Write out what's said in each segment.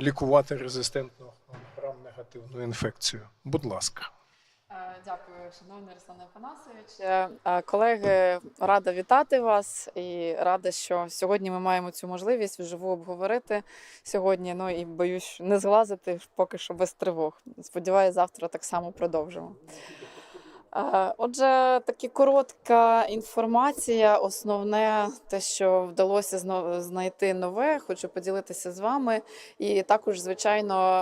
лікувати резистентну грам-негативну інфекцію. Будь ласка. Е, Дякую, шановний Руслан Афанасович. Е, е, Колеги, рада вітати вас і рада, що сьогодні ми маємо цю можливість вживу обговорити сьогодні. Ну і боюсь не зглазити поки що без тривог. Сподіваюся, завтра так само продовжимо. Е, Отже, таки коротка інформація. Основне те, що вдалося знайти нове, хочу поділитися з вами. І також, звичайно,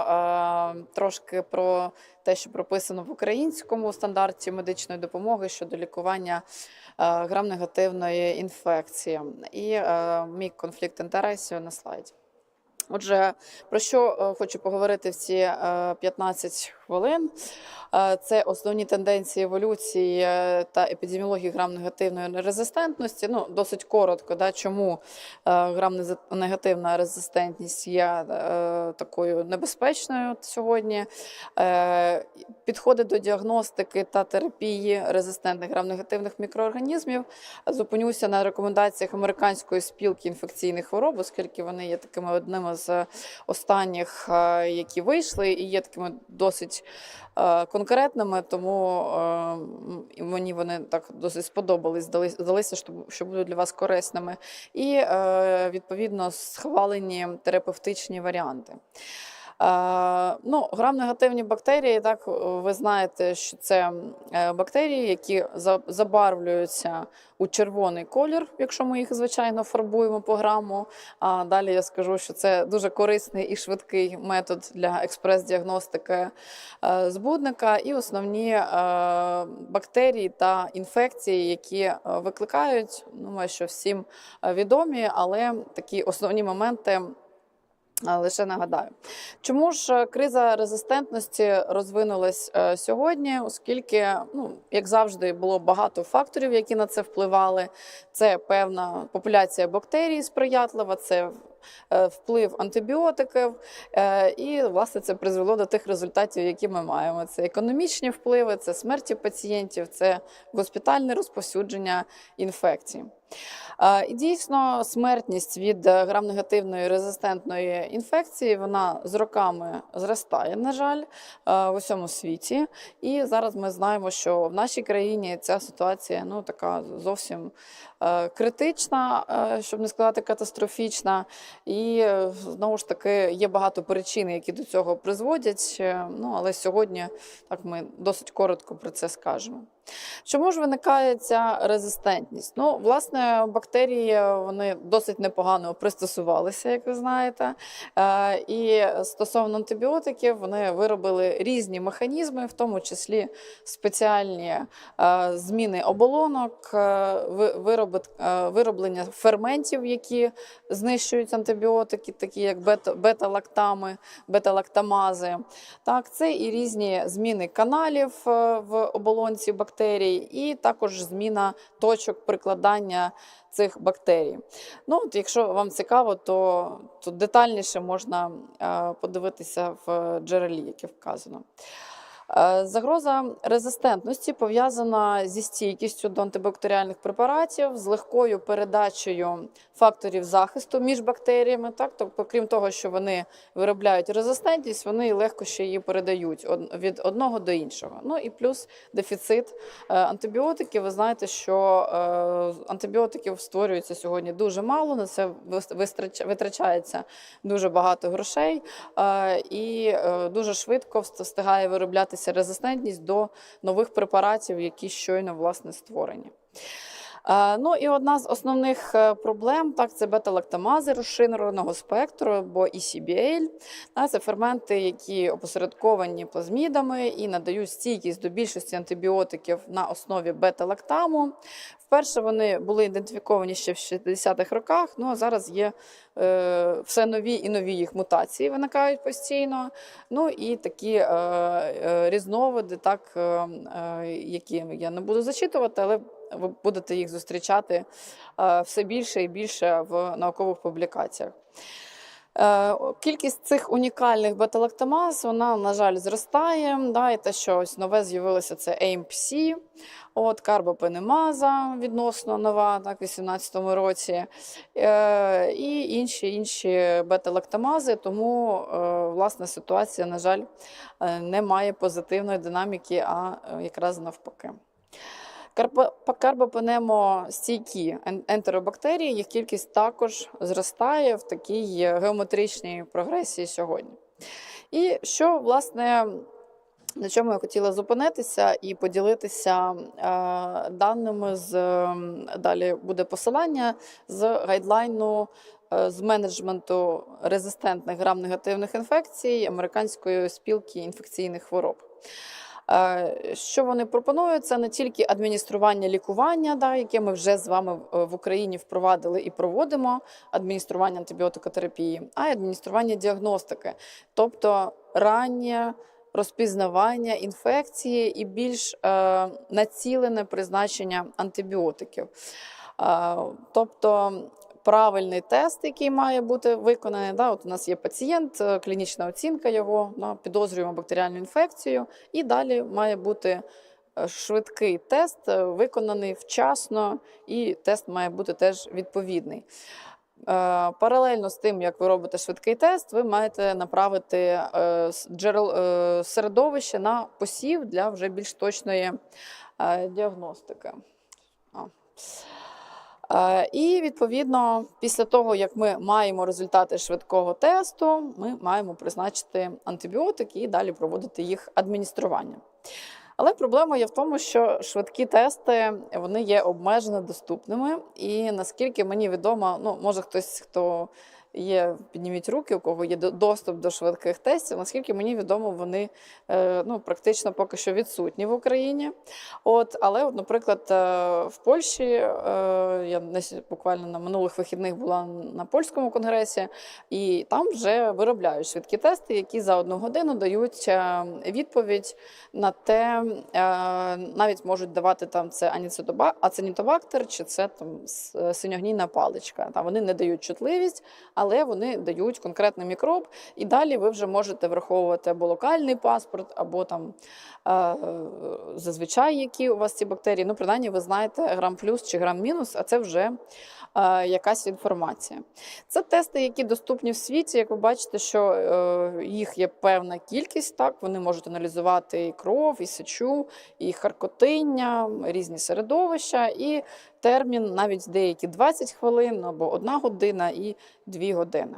е, трошки про те, що прописано в українському стандарті медичної допомоги щодо лікування е, грам-негативної інфекції. І мій конфлікт інтересів на слайді. Отже, про що хочу поговорити в ці е, 15 хвилин. Е, Це основні тенденції еволюції е, та епідеміології грам-негативної резистентності. Ну, досить коротко, да, чому е, грам-негативна резистентність є такою небезпечною сьогодні. Підходи до діагностики та терапії резистентних грам-негативних мікроорганізмів. Зупинюся на рекомендаціях американської спілки інфекційних хвороб, оскільки вони є такими одними з останніх, які вийшли, і є такими досить е, конкретними, тому е, мені вони так досить сподобались, здалися, що, що будуть для вас корисними. І е, відповідно схвалені терапевтичні варіанти. Е, ну, грам-негативні бактерії, так ви знаєте, що це е, бактерії, які за- забарвлюються у червоний колір, якщо ми їх звичайно фарбуємо по граму. А далі я скажу, що це дуже корисний і швидкий метод для експрес-діагностики е, збудника, і основні бактерії та інфекції, які викликають, думаю, що всім відомі, але такі основні моменти. Лише нагадаю, чому ж е, криза резистентності розвинулась е, сьогодні, оскільки, ну як завжди, було багато факторів, які на це впливали. Це певна популяція бактерій сприятлива, це е, вплив антибіотиків, і власне це призвело до тих результатів, які ми маємо. Це економічні впливи, це смерті пацієнтів, це госпітальне розповсюдження інфекцій. Е, І дійсно, смертність від е, грам-негативної резистентної інфекції вона з роками зростає, на жаль, е, в усьому світі. І зараз ми знаємо, що в нашій країні ця ситуація ну така зовсім критична, щоб не сказати катастрофічна. І знову ж таки є багато причин, які до цього призводять. Ну але сьогодні так ми досить коротко про це скажемо. Чому ж виникає ця резистентність? Ну, власне, бактерії вони досить непогано пристосувалися, як ви знаєте. Е, І стосовно антибіотиків, вони виробили різні механізми, в тому числі спеціальні е, зміни оболонок, е, е, вироблення ферментів, які знищують антибіотики, такі як бета- бета-лактами, бета-лактамази. Так, це і різні зміни каналів е, в оболонці бактерій, і також зміна точок прикладання цих бактерій. Ну, от, якщо вам цікаво, то, то детальніше можна е, подивитися в джерелі, яке вказано. Е, Загроза резистентності пов'язана зі стійкістю до антибактеріальних препаратів, з легкою передачею факторів захисту між бактеріями. Так? Тобто, крім того, що вони виробляють резистентність, вони легко ще її передають від одного до іншого. Ну і плюс дефіцит е, антибіотиків. Ви знаєте, що е, антибіотиків створюється сьогодні дуже мало, на це витрачається дуже багато грошей, і дуже швидко встигає вироблятися резистентність до нових препаратів, які щойно власне створені. Е, Ну і одна з основних е, проблем так це бета-лактамази розширеного спектру або ECBL. Це ферменти, які опосередковані плазмідами і надають стійкість до більшості антибіотиків на основі бета-лактаму. Вперше вони були ідентифіковані ще в 60-х роках. Ну а зараз є е, все нові і нові їх мутації виникають постійно. Ну і такі е, е, різновиди, так, е, е, які я не буду зачитувати, але ви будете їх зустрічати е, все більше і більше в наукових публікаціях. Е, Кількість цих унікальних бета-лактамаз, вона, на жаль, зростає. Да, і те, що ось нове з'явилося, це AMPC, от, карбопенемаза відносно нова, так, в 2018 році, е, і інші інші бета-лактамази. Тому, е, власне, ситуація, на жаль, не має позитивної динаміки, а якраз навпаки. Карпо- стійкі ентеробактерії, їх кількість також зростає в такій е, геометричній прогресії сьогодні. І що, власне, на чому я хотіла зупинитися і поділитися е, даними з ем, далі буде посилання з гайдлайну е, з менеджменту резистентних грам-негативних інфекцій Американської спілки інфекційних хвороб. Е, Що вони пропонують? Це не тільки адміністрування лікування, да, яке ми вже з вами в- в Україні впровадили і проводимо, адміністрування антибіотикотерапії, а й адміністрування діагностики, тобто раннє розпізнавання інфекції і більш е, націлене призначення антибіотиків. Е, тобто правильний тест, який має бути виконаний. Да, от у нас є пацієнт, е, клінічна оцінка його, да, підозрюємо бактеріальну інфекцію, і далі має бути е, швидкий тест, е, виконаний вчасно, і тест має бути теж відповідний. Паралельно з тим, як ви робите швидкий тест, ви маєте направити середовище на посів для вже більш точної діагностики. Е, І відповідно, після того, як ми маємо результати швидкого тесту, ми маємо призначити антибіотики і далі проводити їх адміністрування. Але проблема є в тому, що швидкі тести вони є обмежено доступними. І наскільки мені відомо, ну може хтось, хто є, підніміть руки, у кого є доступ до швидких тестів. Наскільки мені відомо, вони е, ну, практично поки що відсутні в Україні. От, але, от, наприклад, е, в Польщі е, я буквально на минулих вихідних була на польському конгресі, і там вже виробляють швидкі тести, які за одну годину дають відповідь на те, навіть можуть давати там це аніцидоба- ацинітобактер чи це там синьогнійна паличка. Там вони не дають чутливість, але вони дають конкретний мікроб, і далі ви вже можете враховувати або локальний паспорт, або там е, зазвичай які у вас ці бактерії. Ну, принаймні, ви знаєте грам плюс чи грам мінус, а це вже е, якась інформація. Це тести, які доступні в світі. Як ви бачите, що е, їх є певна кількість, так вони можуть аналізувати і кров, і сечу, і харкотиння, різні середовища, і термін навіть деякі 20 хвилин або 1 година і 2 години.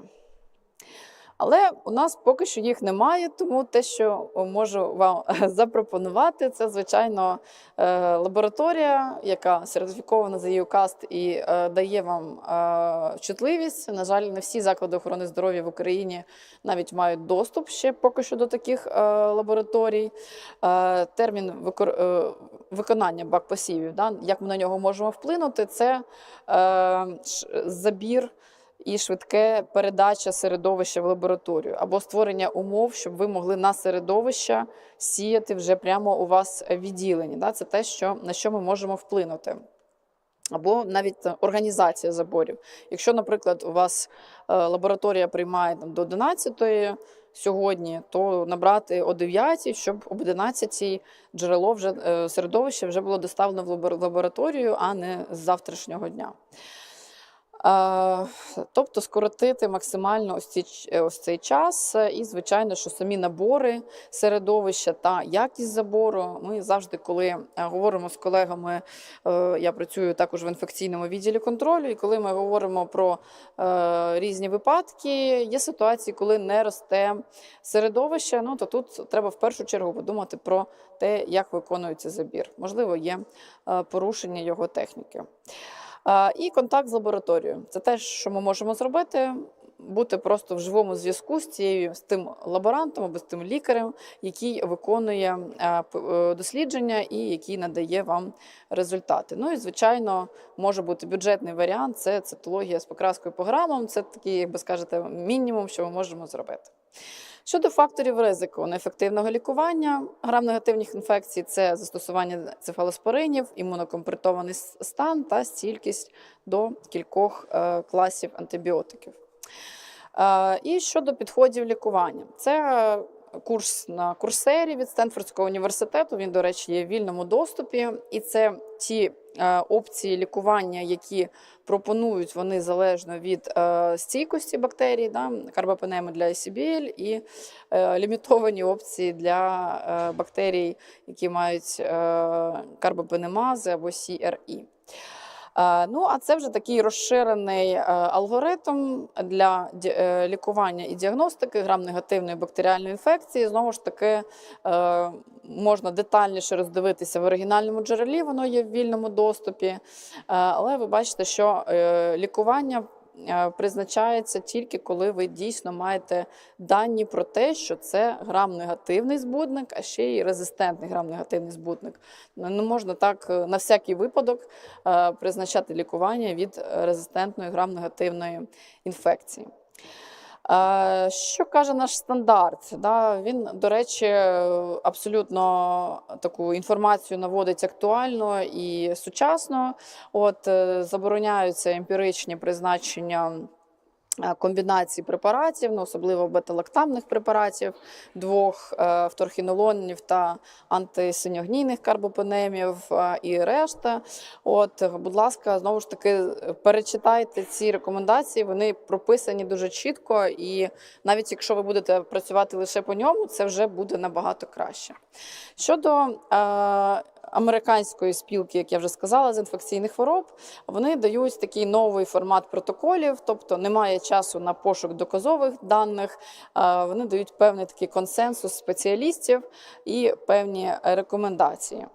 Але у нас поки що їх немає, тому те, що можу вам запропонувати, це звичайно е, лабораторія, яка сертифікована за ЄУКАСТ і е, дає вам е, чутливість. На жаль, не всі заклади охорони здоров'я в Україні навіть мають доступ ще поки що до таких е, лабораторій. Е, Термін е, виконання бак-посівів, як ми на нього можемо вплинути, це е, забір і швидке передача середовища в лабораторію або створення умов, щоб ви могли на середовища сіяти вже прямо у вас відділені. Да? Це те, що, на що ми можемо вплинути. Або навіть організація заборів. Якщо, наприклад, у вас е, лабораторія приймає там, до 11 сьогодні, то набрати о 9, щоб об 11 джерело вже е, середовище вже було доставлено в лабораторію, а не з завтрашнього дня. Е, Тобто скоротити максимально ось, ці, е, ось цей час, е, і звичайно, що самі набори середовища та якість забору. Ми завжди, коли говоримо з колегами, я працюю також в інфекційному відділі контролю, і коли ми говоримо про різні випадки, є ситуації, коли не росте середовище. Ну то тут треба в першу чергу подумати про те, як виконується забір. Можливо, є порушення його техніки. І контакт з лабораторією. Це те, що ми можемо зробити. Бути просто в живому зв'язку з цією з тим лаборантом або з тим лікарем, який виконує е, е, дослідження і який надає вам результати. Ну і звичайно, може бути бюджетний варіант це цитологія з покраскою по грамам. Це такий, як би скажете, мінімум, що ми можемо зробити. Щодо факторів ризику неефективного лікування грам-негативних інфекцій, це застосування цефалоспоринів, імунокомпретований стан та стількість до кількох е, класів антибіотиків. Е, І щодо підходів лікування, це курс на курсері від Стенфордського університету. Він, до речі, є в вільному доступі, і це ті е, опції лікування, які пропонують вони залежно від е, стійкості бактерій, да, карбапенеми для ICBL і е, лімітовані опції для бактерій, які мають карбопенемази або CRE. Е, Ну, а це вже такий розширений е, алгоритм для е, лікування і діагностики грам-негативної бактеріальної інфекції. Знову ж таки, можна детальніше роздивитися в оригінальному джерелі, воно є в вільному доступі. Але ви бачите, що лікування. Е, Призначається тільки коли ви дійсно маєте дані про те, що це грам-негативний збудник, а ще й резистентний грам-негативний збудник. Ну, Не можна так е, на всякий випадок е, призначати лікування від резистентної грам-негативної інфекції. Е, Що каже наш стандарт? Він, до речі, абсолютно таку інформацію наводить актуально і сучасно. От е, забороняються емпіричні призначення. Е, Комбінації препаратів, ну, особливо бета-лактамних препаратів, двох е, вторхінолонів та антисиньогнійних карбопенемів е, і решта. От, будь ласка, знову ж таки, перечитайте ці рекомендації. Вони прописані дуже чітко, і навіть якщо ви будете працювати лише по ньому, це вже буде набагато краще. Щодо е, американської спілки, як я вже сказала, з інфекційних хвороб, вони дають такий новий формат протоколів, тобто немає часу на пошук доказових даних. е, Вони дають певний такий консенсус спеціалістів і певні рекомендації.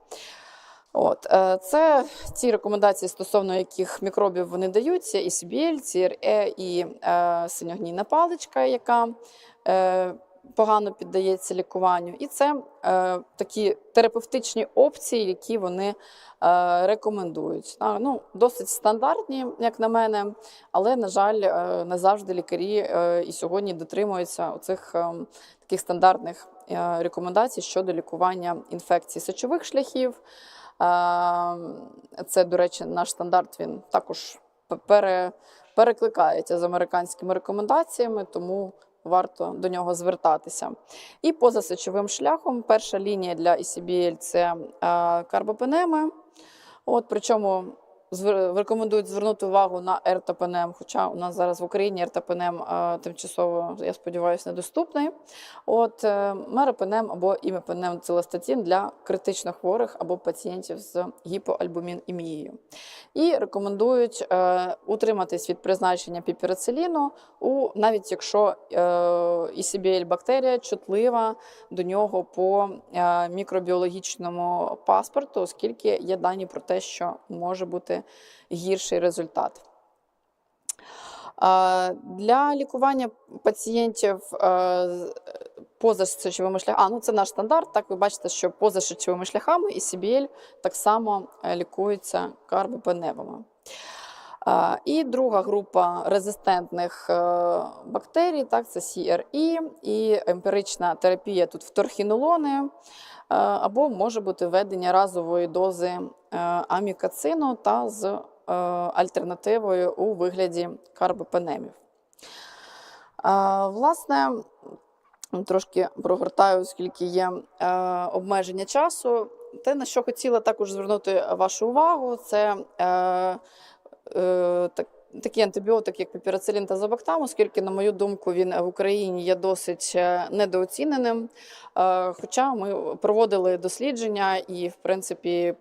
От, е, це ті рекомендації, стосовно яких мікробів вони даються: і CBL, CRE, і е, синьогнійна паличка, яка е, погано піддається лікуванню. І це е, такі терапевтичні опції, які вони е, рекомендують. А, ну, досить стандартні, як на мене, але, на жаль, е, не завжди лікарі е, і сьогодні дотримуються оцих е, таких стандартних е, рекомендацій щодо лікування інфекцій сечових шляхів. Е, Це, до речі, наш стандарт він також пере, перекликається з американськими рекомендаціями, тому варто до нього звертатися. І поза сечовим шляхом перша лінія для ECBL – це е, карбопенеми. От, причому рекомендують звернути увагу на ертопенем, хоча у нас зараз в Україні ертопенем е, тимчасово, я сподіваюся, недоступний. От е, меропенем або імепенем целестатин для критично хворих або пацієнтів з гіпоальбумінемією. І рекомендують е, утриматись від призначення піпірациліну, у, навіть якщо е, ECBL бактерія чутлива до нього по мікробіологічному паспорту, оскільки є дані про те, що може бути гірший результат. Для лікування пацієнтів позашечовими шляхами, а ну це наш стандарт. Так ви бачите, що позашечовими шляхами і CBL так само е, лікуються карбопеневими. І друга група резистентних е, бактерій, так, це CRE і емпірична терапія тут вторхінолони, е, або може бути введення разової дози е, амікацину та з альтернативою у вигляді карбопенемів. Власне, трошки прогортаю, оскільки є обмеження часу. Те, на що хотіла також звернути вашу увагу, це так, такий антибіотик, як піпірацилін та забактам, оскільки, на мою думку, він в Україні є досить е, недооціненим. Е, Хоча ми проводили дослідження і, в принципі,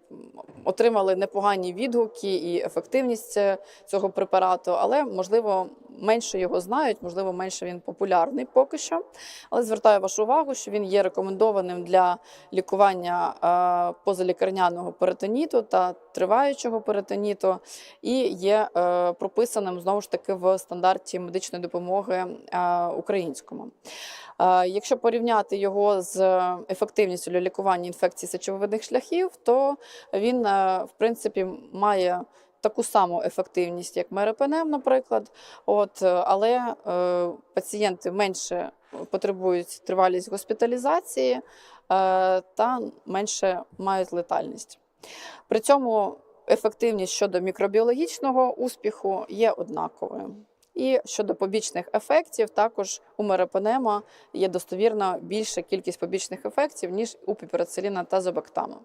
отримали непогані відгуки і ефективність е, цього препарату, але можливо менше його знають, можливо, менше він популярний поки що. Але звертаю вашу увагу, що він є рекомендованим для лікування е, позалікарняного перитоніту та триваючого перитоніту, і є е, прописаним знову ж таки в стандарті медичної допомоги е, українському. Якщо порівняти його з ефективністю для лікування інфекцій сечовидних шляхів, то він, в принципі, має таку саму ефективність, як меропенем, наприклад. От, е, але е, пацієнти менше потребують тривалість госпіталізації е, та менше мають летальність. При цьому ефективність щодо мікробіологічного успіху є однаковою. І щодо побічних ефектів, також у меропенема є достовірно більша кількість побічних ефектів, ніж у піперациліна та зобактама.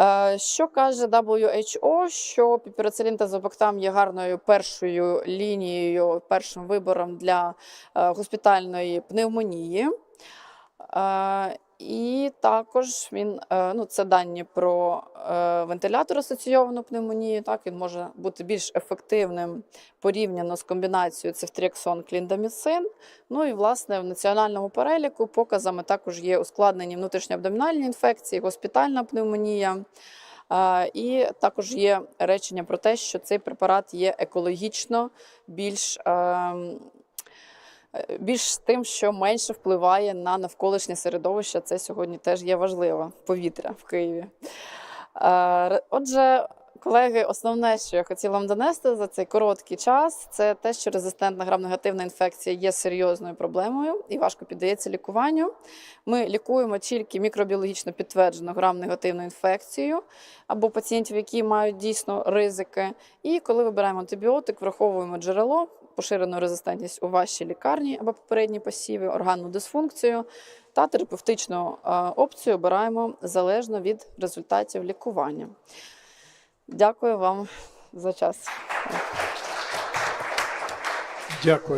Е, Що каже WHO, що піперацилін та зобактам є гарною першою лінією, першим вибором для е, госпітальної пневмонії. І також він е, ну, це дані про е, вентилятор асоційовану пневмонію. Так він може бути більш ефективним порівняно з комбінацією цефтріаксон кліндаміцин. Ну і власне в національному переліку показами також є ускладнені внутрішньоабдомінальні інфекції, госпітальна пневмонія. Е, І також є речення про те, що цей препарат є екологічно більш, е, більш тим, що менше впливає на навколишнє середовище. Це сьогодні теж є важливо повітря в Києві. Е, Отже, колеги, основне, що я хотіла вам донести за цей короткий час, це те, що резистентна грамнегативна інфекція є серйозною проблемою і важко піддається лікуванню. Ми лікуємо тільки мікробіологічно підтверджену грамнегативну інфекцію або пацієнтів, які мають дійсно ризики. І коли вибираємо антибіотик, враховуємо джерело, поширену резистентність у вашій лікарні або попередні посіви, органну дисфункцію та терапевтичну е, опцію обираємо залежно від результатів лікування. Дякую вам за час. Дякую.